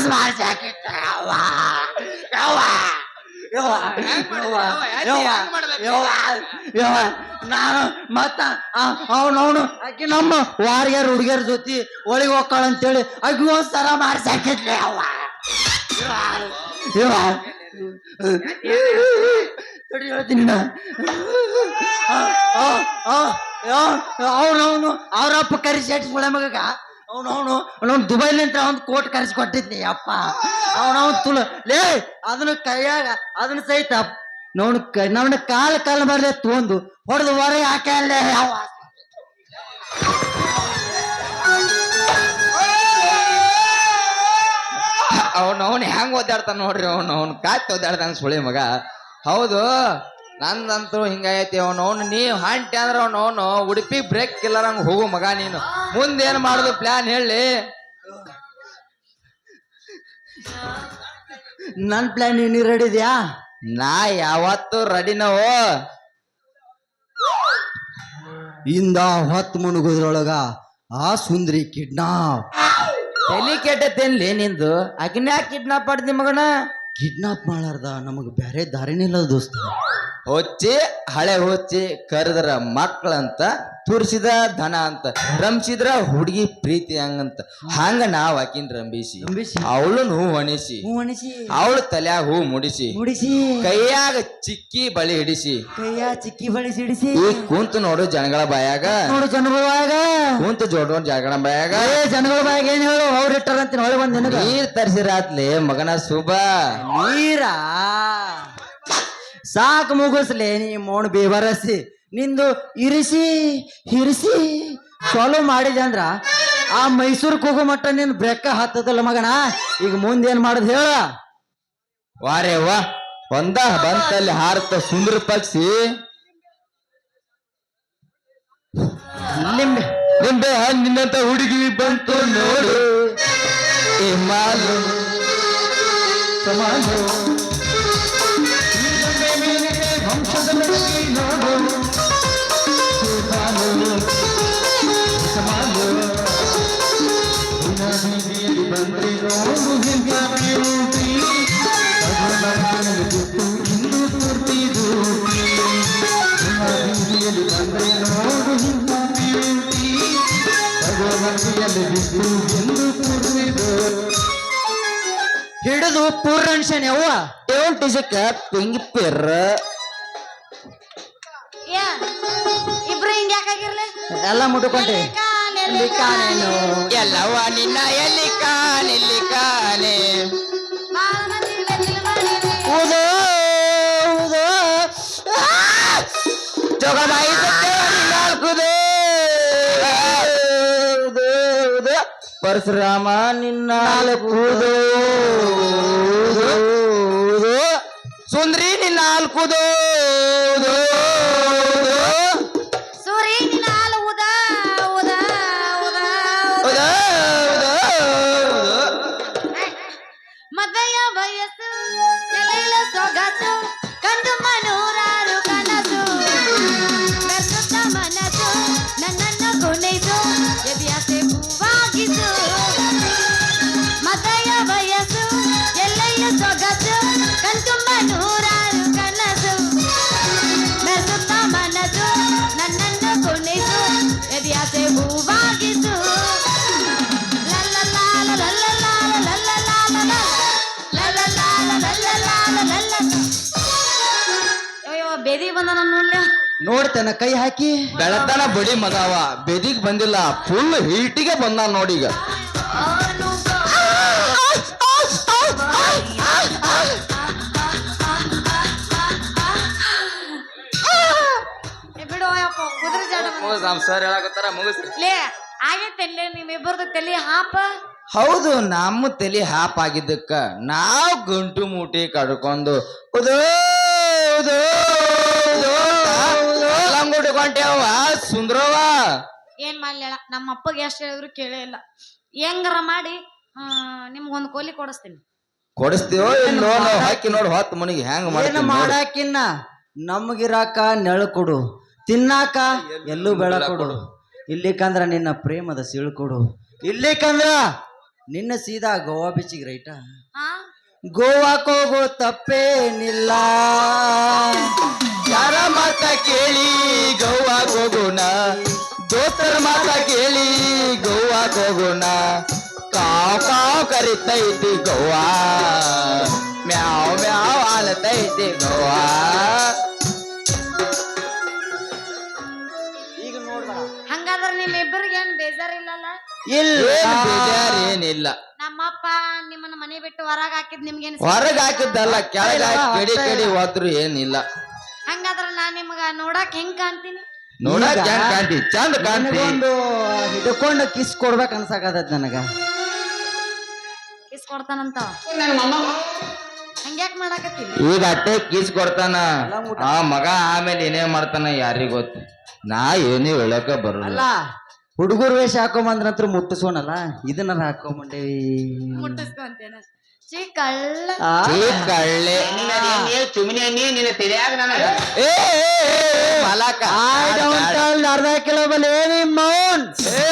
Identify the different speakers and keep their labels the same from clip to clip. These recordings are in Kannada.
Speaker 1: ಮನಸ್ ಮಾಡ್ಸಿ ಹಾಕಿಟ್ಟ ಯವ್ವ ಯವ್ವ ನಾನು ಮತ್ತ ಅವನವನು ಆಕಿ ನಮ್ಮ ವಾರಿಯರ್ ಹುಡುಗಿಯರ ಜೊತೆ ಒಳಗೆ ಹೋಗ್ತಾಳ ಅಂತೇಳಿ ಆಕಿ ಒಂದ್ ಸರ ಮಾಡ್ಸಿ ಹಾಕಿದ್ಲೆ ಯವ್ವ ತಡಿ ಹೇಳ್ತೀನಿ ಅವರಪ್ಪ ಕರೆಸಿ ಅಟ್ಸ್ಬಿಡ ಮಗಗ. ಅವನವನು ಅವನವ್ನು ದುಬೈಲಿಂದ ಒಂದು ಕೋಟ್ ಕರೆಸಿ ಕೊಟ್ಟಿದ್ನಿ, ಅಪ್ಪ. ಅವನವನ್ ತುಳು, ಲೇ, ಅದನ್ನ ಕೈಯಾಗ, ಅದನ್ನ ಸಹಿತ ನೋಡು ನವನ ಕಾಲ ಕಾಲ ಬರ್ಲೆ ತೊಂದು, ಹೊಡೆದು ಹೊರಗೆ ಅಲ್ಲೇ, ಯಾವ
Speaker 2: ಹೆಂಗ್ ಓದಾಡ್ತಾನ ನೋಡ್ರಿ, ಅವನು ಅವನು ಕಾತ್ ಓದಾಡ್ತಾನ ಸುಳಿ ಮಗ. ಹೌದು ನಂದಂತೂ ಹಿಂಗೈತಿ ಅವನು ಅವ್ನು ನೀವು ಹಾಂಟಿ ಅಂದ್ರೆ ಅವ್ನು ಅವನು ಉಡುಪಿ ಬ್ರೇಕ್ ಕಿಲ್ಲರಂಗ್ ಹೋಗು ಮಗ ನೀನು. ಮುಂದೇನ್ ಮಾಡುದು ಪ್ಲಾನ್ ಹೇಳಿ.
Speaker 1: ನನ್ ಪ್ಲಾನ್ ನೀನು ರೆಡಿ ಇದೆಯಾ?
Speaker 2: ನಾ ಯಾವತ್ತು ರೆಡಿ ನಾವು.
Speaker 1: ಇಂದ ಹೊತ್ತು ಮುನುಗುದ್ರೊಳಗ ಆ ಸುಂದ್ರಿ ಕಿಡ್ನಾಪ್
Speaker 2: ತಲಿ ಕೆಟ್ಟತೇನ್ಲಿ ನಿಂದು? ಅಗ್ನ್ಯಾ ಕಿಡ್ನಾಪ್ ಮಾಡ್ದಿ ಮಗನ?
Speaker 1: ಕಿಡ್ನಾಪ್ ಮಾಡಾರ್ದ ನಮಗ್ ಬೇರೆ ದಾರಿನಿಲ್ಲ ದೋಸ್ತ.
Speaker 2: ಹೊಚ್ಚಿ ಹಳೆ ಹೊಚ್ಚಿ ಕರೆದ್ರ ಮಕ್ಕಳಂತ ತುರ್ಸಿದ ಧನ ಅಂತ ರಂಸಿದ್ರ ಹುಡುಗಿ ಪ್ರೀತಿ ಹಂಗಂತ. ಹಂಗ ನಾವ್ ಆಕಿನ್ ರಂಬಿಸಿ
Speaker 1: ರಂಬಿಸಿ
Speaker 2: ಅವಳು ಹೂ
Speaker 1: ಒಣಿಸಿ
Speaker 2: ಅವಳು ತಲ್ಯಾಗ ಹೂ ಮುಡಿಸಿ
Speaker 1: ಮುಡಿಸಿ.
Speaker 2: ಕೈಯಾಗ ಚಿಕ್ಕಿ ಬಳಿ ಹಿಡಿಸಿ.
Speaker 1: ಕೈಯಾಗ ಚಿಕ್ಕಿ ಬಳಿ ಹಿಡಿಸಿ
Speaker 2: ಈ ಕುಂತು ನೋಡು ಜನಗಳ ಬಾಯಾಗ.
Speaker 1: ನೋಡು ಜನಗಳ ಬಾಯಾಗ.
Speaker 2: ಕುಂತು ಜೋಡೋನ್ ಜನಗಳ ಬಾಯಾಗ.
Speaker 1: ಜನಗಳ ಬಾಯಾಗ ಏನ್ ಹೇಳು? ಅವ್ರ ಇಟ್ಟಾರಂತೀನಿ ಹೊಳೆ ಬಂದ
Speaker 2: ನೀರ್ ತರಿಸಿರಾತ್ಲೆ ಮಗನ ಶುಭ.
Speaker 1: ನೀರ? ಸಾಕು ಮುಗಿಸ್ಲೆ ನೀ ಮೋಣ ಬೇಬರಸಿ ನಿಂದು ಇರಿಸಿ ಹಿರಿಸಿ ಚಲೋ ಮಾಡಿದೆ ಅಂದ್ರ ಆ ಮೈಸೂರ್ಗೆ ಹೋಗೋ ಮಟ್ಟ ನಿನ್ ಬ್ರೆಕ್ಕ ಹತ್ತದಲ್ಲ ಮಗನ? ಈಗ ಮುಂದೇನ್ ಮಾಡುದ್ ಹೇಳ?
Speaker 2: ವಾರೇ ವಾ ಒಂದ ಬಂತಲ್ಲಿ ಹಾರತ ಸುಂದರ ಪಕ್ಷಿ
Speaker 1: ನಿಂಬೆ.
Speaker 2: ನಿಂಬೆ ನಿನ್ನಂತ ಹುಡುಗಿ ಬಂತು ನೋಡು. ಏ
Speaker 1: ಹಿಡಿದು ಪೂರ್ಣಶನ್ ಯವ್ವ
Speaker 2: ಏನ್ ಟಿಸಕ ಪಿಂಗ್ ಪಿರ್
Speaker 3: ಏನ್ ಇಬ್ರು ಹಿಂಗ್ ಯಾಕಾಗಿರ್ಲಿ
Speaker 1: ಎಲ್ಲ ಮುಟ್ಕೊಂಡೆ.
Speaker 3: ಎಲ್ಲಿ ಕಾಣೆನು?
Speaker 2: ಎಲ್ಲವ ನಿನ್ನ ಎಲ್ಲಿ ಕಾಣೆಲ್ಲಿ ಕಾಣೆ?
Speaker 1: ಹೌದು ಹೌದು
Speaker 2: ಜೋಗಬಾಯಿ ಪರಶುರಾಮ ನಿನ್ನ ನಾಲ್ಕುದು ಸುಂದ್ರಿ ನಿನ್ನ ನಾಲ್ಕುದು
Speaker 3: ಸೂರಿ ನಿನ್ನ ಹಾಲು ಉದ ಉದ ಉದ ಉದ. ಮದ್ವೆಯ ವಯಸ್ಸು ಎಲೆಲ ಸೊಗಸು ಬೇದಿ ನನ್ನ
Speaker 1: ನೋಡ್ತೇನ ಕೈ ಹಾಕಿ.
Speaker 2: ಬೆಳತನ ಬಡಿ ಮಗಾವ ಬೆದಿಗ್ ಬಂದಿಲ್ಲ. ಫುಲ್ ಹೀಟಿಗೆ ಬಂದ ನೋಡೀಗ. ಸರ್ ಹೇಳಕತ್ತಾರ
Speaker 3: ಲೇ ನಿಮ್ಮಿಬ್ಬರದು ತಲಿ ಹಾಪ.
Speaker 2: ಹೌದು ನಮ್ಮ ತಲೆ ಹಾಪ್ ಆಗಿದ್ದಕ್ಕ. ನಾವು ಗಂಟು ಮೂಟಿ ಕಡ್ಕೊಂಡು ಉದೋ ಉದೋ ಲಂಗುಡ್ಕೊಂಡೇವ ಸುಂದ್ರವ
Speaker 3: ಏನ್ ಮಾಡ್ಲಿಲ್ಲ ನಮ್ಮ ಅಪ್ಪಗೆ ಎಷ್ಟು ಹೇಳಿದ್ರು ಕೇಳೇ ಇಲ್ಲ. ಹೆಂಗಾರ ಮಾಡಿ ನಿಮ್ಗ ನಿಮ್ಗೊಂದು ಕೋಲಿ ಕೊಡಿಸ್ತೀನಿ.
Speaker 2: ಕೊಡಿಸ್ತೀವೋ ಇಲ್ಲೋ ನಾವು ಹಾಕಿ ನೋಡಿ ಹೊತ್ತು ಮನಿಗೆ ಹೆಂಗ್
Speaker 1: ಏನು. ಮಾಡಾಕಿನ್ನ? ನಮಗಿರಾಕ ನೆಳ ಕೊಡು. ತಿನ್ನಾಕ ಎಲ್ಲೂ ಬೆಳ ಕೊಡು. ಇಲ್ಲಿಕಂದ್ರ ನಿನ್ನ ಪ್ರೇಮದ ಸೀಳು ಕೊಡು. ಇಲ್ಲಿಕಂದ್ರ ನಿನ್ನ ಸೀದಾ ಗೋವಾ ಬೀಚಿಗೆ ರೈಟಾ.
Speaker 3: ಹಾ
Speaker 1: ಗೋವಾಕ್ ಹೋಗೋ ತಪ್ಪೇನಿಲ್ಲ.
Speaker 2: ಯಾರ ಮಾತ ಕೇಳಿ? ಹೋಗೋಣ? ದೋಸ್ತರ ಮಾತ ಕೇಳಿ ಗೋವಾ ಹೋಗೋಣ? ಕಾವ್ ಕಾವ್ ಕರಿತೈತಿ ಗೋವಾ. ಮ್ಯಾವ್ ಮ್ಯಾವ್ ಆಲತೈತಿ ಗೋವಾ.
Speaker 3: ಹಂಗಾದ್ರ ನಿಮ್ ಇಬ್ಬರಿಗೆ ಏನ್ ಬೇಜಾರಿಲ್ಲಲ್ಲ?
Speaker 1: ಇಲ್ಲ.
Speaker 2: ಬೇಜಾರ್ ಏನಿಲ್ಲ
Speaker 3: ನಮ್ಮಪ್ಪ ನಿಮ್ಮನ್ನ ಮನೆ ಬಿಟ್ಟು ಹೊರಗ್ ಹಾಕಿದ್ ನಿಮ್ಗೆ
Speaker 2: ಹೊರಗ್ ಹಾಕಿದ್ದಲ್ಲ ಕೆಳಗೆ ಕಡಿ ಕಡಿ ಹೋದ್ರು ಏನಿಲ್ಲ.
Speaker 3: ಹಂಗಾದ್ರ ನಾ ನಿಮ್ಗ ನೋಡಕ್ ಹೆಂಗ್ ಕಾಣ್ತೀನಿ?
Speaker 2: ನೋಡಕ್
Speaker 1: ಈಗ
Speaker 2: ಹೆಂಗ್ ಕಾಣ್ತಿ ಚಂದ ಕಾಣ್ತಿ
Speaker 1: ನನಗೊಂದು ಹಿಡ್ಕೊಂಡು ಕಿಸ್ ಕೊಡ್ಬೇಕು ಅನ್ಸಾಕತೈತಿ ನನಗ.
Speaker 3: ಕಿಸ್ ಕೊಡ್ತಾನಂತ? ಹಂಗ್ಯಾಕ್ ಮಾಡಾಕತ್ತಿ?
Speaker 2: ಈಗ ಅಟ್ಟೆ ಕಿಸ್ ಕೊಡ್ತಾನ. ಆ ಮಗ ಆಮೇಲೆ ಏನೇ ಮಾಡ್ತಾನ ಯಾರಿಗ್ ಗೊತ್ತು? ನಾ ಏನು ಹೇಳಕ ಬರಲ್ಲ
Speaker 1: ಅಲ್ಲ ಹುಡುಗರು ವೇಷ ಹಾಕೊಂಬಂದ್ರಂತ್ರ ಮುಟ್ಟಿಸೋಣಲ್ಲ ಇದನ್ನ ಹಾಕೊಂಬಂಡೇವಿ
Speaker 3: ಮುಟ್ಟಿಸ್ಕೊಂತೇನ. ಚೀ ಕಳ್ಳ
Speaker 1: ಆ,
Speaker 2: ಏ ಕಳ್ಳೆ ಏ, ಏ, ಏ, ಮಲಕ
Speaker 1: I don't tell ಅರ್ಧ ಕಿಲೋ ಬಲ್ಲಿ ಏನಿ ಮೌನ್
Speaker 2: ಏ,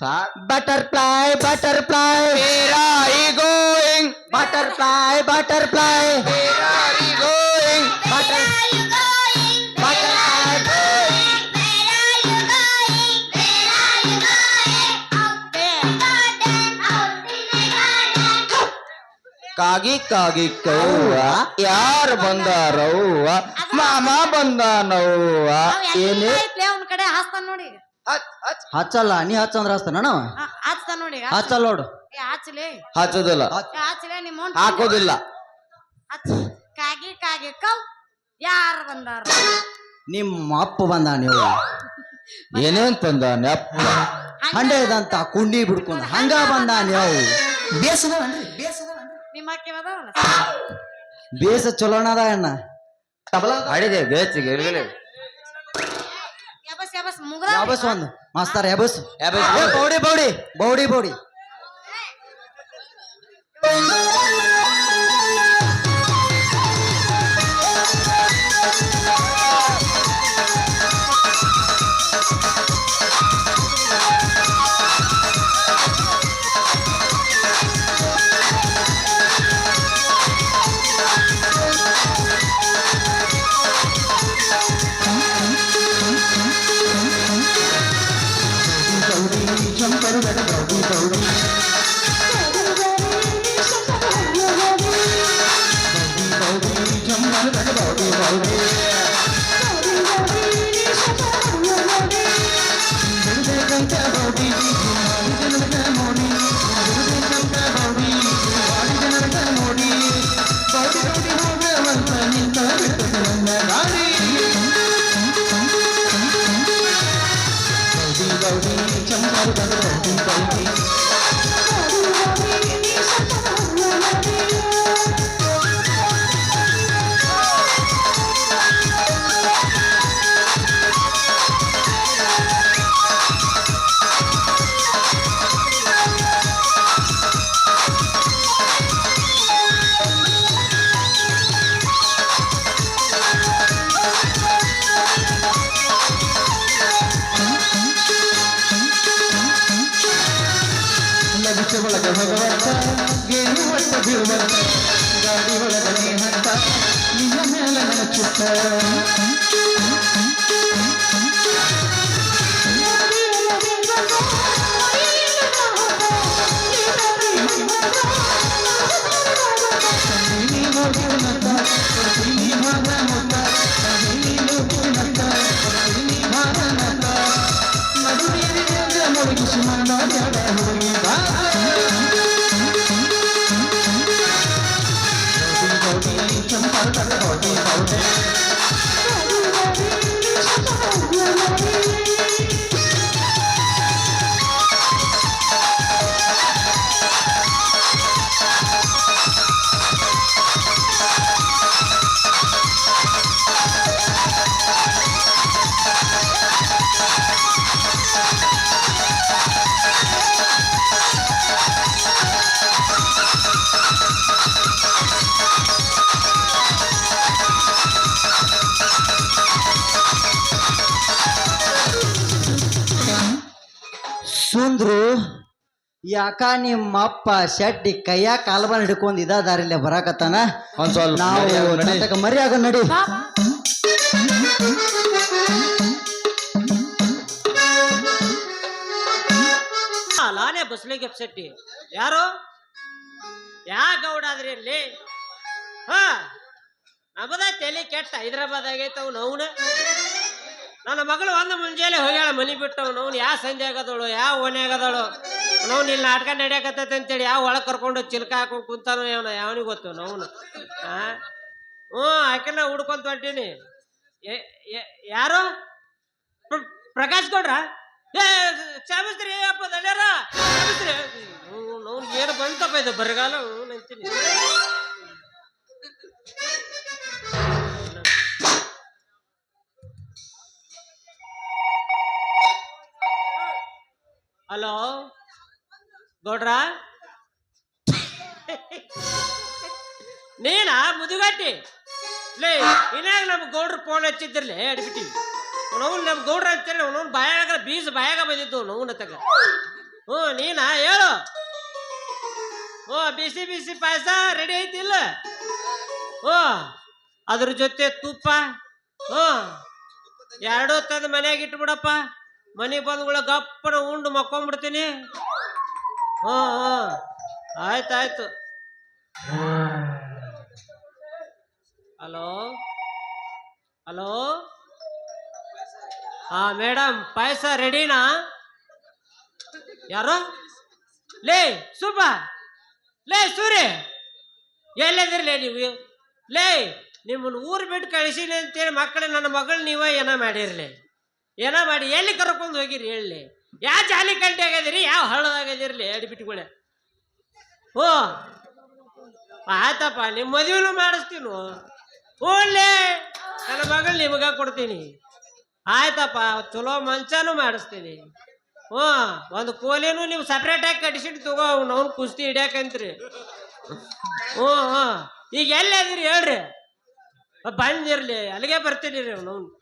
Speaker 2: ಸಾಕ್
Speaker 1: butterfly butterfly
Speaker 2: Where are you going?
Speaker 1: Butterfly butterfly
Speaker 2: Where are you going?
Speaker 1: Butter butterfly
Speaker 2: ಕಾಗಿ ಕಾಗಿ ಕೌವ ಯಾರು ಬಂದಾರವ್ವ ಮಾಮ ಬಂದಾನವ್ವ ಏನೇ
Speaker 3: ಅವ್ನ ಕಡೆ? ಹಾಸ್ತಾನ ನೋಡಿ ಈಗ.
Speaker 1: ಹಚ್ಚಲ್ಲ ನೀ ಹಚ್ಚಂದ್ರ ಹಚ್ತಾನ
Speaker 3: ಆ, ಹಾಚ್ತಾನ ನೋಡಿ ಈಗ.
Speaker 1: ಹಚ್ಚಲ್ಲ ನೋಡು.
Speaker 3: ಏ ಹಾಚ್ಲೆ.
Speaker 2: ಹಚ್ಚೋದಿಲ್ಲ.
Speaker 3: ಏ, ಹಾಚ್ಲೆ ನಿಮ್ಮ
Speaker 2: ಹಾಕೋದಿಲ್ಲ.
Speaker 3: ಹಚ್ಚ ಕಾಗಿ ಕಾಗಿ ಕೌ ಯಾರು ಬಂದಾರ?
Speaker 1: ನಿಮ್ಮ ಅಪ್ಪ ಬಂದ ನೀವು
Speaker 2: ಏನೇನ್ ತಂದ ನೆಪ್ಪ
Speaker 1: ಹಂಡೆದಂತ ಕುಂಡಿ ಬಿಡ್ಕೊಂಡು ಹಂಗ ಬಂದ ನೀವು ಬೇಸದ
Speaker 3: ನಿಮ್ಮ ಅಕ್ಕಿ ಅದಾವಲ್ಲ
Speaker 1: ಬೇಸ ಚಲೋಣದ ಅಣ್ಣ.
Speaker 2: ಹಾಡಿದೆ ಬೇಸಿಗೆ
Speaker 3: ಯಬಸ್ ಯಬಸ್ ಮುಗ್ರ
Speaker 1: ಯಾಬಸ್ ಒಂದು. ಮಾಸ್ತಾರ ಯಾಬಸ್.
Speaker 2: ಯಾಬಸ್.
Speaker 1: ಬೌಡಿ ಬೌಡಿ. ಬೌಡಿ ಬೌಡಿ. চাহিদা ತಿರುಮಲ ಗಾಡಿ ಒಳಗಡೆ ಹಂತ ನಿನ್ನ ಮೇಲನ ಚುಟ್ಟ ಯಾಕ ನಿಮ್ಮಪ್ಪ ಶೆಟ್ಟಿ ಕೈಯಾಗ ಕಾಲ್ಬಾನ್ ಹಿಡ್ಕೊಂಡ್ ಇದ ದಾರಿಲೆ ಬರಾಕತ್ತಾನ?
Speaker 2: ಒಂದ್ ಸ್ವಲ್ಪ
Speaker 1: ನಾವು
Speaker 2: ನಡಿ, ಅವ್ನ್ ನಡಿ.
Speaker 1: ಮರಿ ಆಗ
Speaker 4: ಬಸ್ಲಿಗೆ ಶೆಟ್ಟಿ. ಯಾರು? ಯಾ ಗೌಡ ಆದ್ರಿ ಇಲ್ಲಿ? ಹಾ. ನಮ್ಮದ ತಲೆ ಕೆಟ್ಟ ಹೈದ್ರಾಬಾದ್ ಆಗೈತವ್ ಅವನು. ನನ್ನ ಮಗಳು ಒಂದು ಮುಂಜಾನೆ ಹೋಗ್ಯಾಳ ಮನಿ ಬಿಟ್ಟವ್ ನವ್ನು ಯಾ ಸಂಜೆ ಆಗದಳು ಯಾವ ಓಣೆ ಆಗದಳು ನಾವು ಇಲ್ಲಿ ನಾಟಕ ನಡೆಯಕತ್ತೈತೆ ಅಂತೇಳಿ ಯಾವ ಒಳಗೆ ಕರ್ಕೊಂಡು ಚಿಲ್ಕ ಹಾಕೊಂಡು ಕುಂತಾನೋ ಅವನ ಯಾವನಿಗೆ ಗೊತ್ತು ನಾವು ಹ್ಞೂ ಆಕೆಲ್ಲ ಹುಡ್ಕೊಂತ ಹೊಂಟೀನಿ. ಯಾರು? ಪ್ರ- ಪ್ರಕಾಶ್ ಗೌಡ್ರ? ಏ, ಕ್ಷಮಿಸ್ರಿ, ಅಪ್ಪ ದಡ್ಯಾರ ಕ್ಷಮಿಸ್ರಿ. ಏನು ಬಂತಪ್ಪ ಇದು? ಬರಗಾಲ? ಹ್ಞೂ ಅಂತೀನಿ ಹಲೋ? ಗೌಡ್ರಾ? ನೀನಾ ಮುದುಗಟ್ಟಿ? ಲೇ ಇನ್ನಾಗ ನಮ್ಮ ಗೌಡ್ರು ಫೋನ್ ಹಚ್ಚಿದ್ರಲ್ಲೇ ಅಡ್ಬಿಟ್ಟಿ. ನಾವು ನಮ್ಮ ಗೌಡ್ರ ಅಂತೇಳಿ ಅವನು ಬಾಯಾಗ ಬೀಜ ಬಾಯಾಗ ಬಂದಿದ್ದು ನೋವು ತಗ ಹ್ಞೂ, ನೀನಾ? ಹೇಳು. ಓ ಬಿಸಿ ಬಿಸಿ ಪಾಯಸ ರೆಡಿ ಐತಿಲ್ಲ ಹ್ಞೂ, ಅದ್ರ ಜೊತೆ ತುಪ್ಪ, ಹ್ಞೂ. ಎರಡೂ ತಂದು ಮನ್ಯಾಗ ಇಟ್ಬಿಡಪ್ಪ. ಮನೆಗೆ ಬಂದ್ಗಳ ಗಪ್ಪನ ಉಂಡು ಮಕ್ಕೊಂಬಿಡ್ತೀನಿ. ಹ್ಞೂ ಹ್ಞೂ ಆಯ್ತಾಯ್ತು ಹಲೋ? ಹಲೋ? ಹಾ ಮೇಡಮ್ ಪಾಯಸ ರೆಡಿನಾ? ಯಾರು? ಲೇ, ಸುಬ್ಬ. ಲೇ ಸೂರ್ಯ ಎಲ್ಲಿದ್ರಲೇ ನೀವು? ಲೇ, ನಿಮ್ಮನ್ನು ಊರು ಬಿಟ್ಟು ಕಳಿಸಿ ಅಂತೇಳಿ ಮಕ್ಕಳು, ನನ್ನ ಮಗಳು ನೀವ ಏನೋ ಮಾಡಿರ್ಲಿ? ಏನ ಮಾಡಿ, ಎಲ್ಲಿ ಕರ್ಕೊಂಡು ಹೋಗಿರಿ ಹೇಳಿ? ಯಾವ ಜಾಲಿ ಕಂಟಿ ಆಗದಿರಿ ಯಾವ ಹಳ್ಳದಾಗದಿರ್ಲಿ ಅಡಿಬಿಟ್ಗಳೇ ಓ ಆಯ್ತಪ್ಪ ನಿಮ್ಮ ಮದುವೆನೂ ಮಾಡಿಸ್ತೀನು. ಹ್ಞೂಲೇ ನನ್ನ ಮಗಳು ನಿಮಗ ಕೊಡ್ತೀನಿ. ಆಯ್ತಪ್ಪ, ಚಲೋ ಮಂಚನೂ ಮಾಡಿಸ್ತೀನಿ. ಹ್ಞೂ, ಒಂದು ಕೋಲಿನೂ ನೀವು ಸಪ್ರೇಟಾಗಿ ಕಟ್ಸಿಟ್ಟು ತಗೋ, ಅವ್ನು ಕುಸ್ತಿ ಹಿಡ್ಯಾಕಂತ್ರಿ. ಹ್ಞೂ ಹ್ಞೂ. ಈಗ ಎಲ್ಲಿ ಹೇಳ್ರಿ? ಬಂದಿರ್ಲಿ, ಅಲ್ಲಿಗೆ ಬರ್ತೀನಿ ರೀ ಅವ್ನು.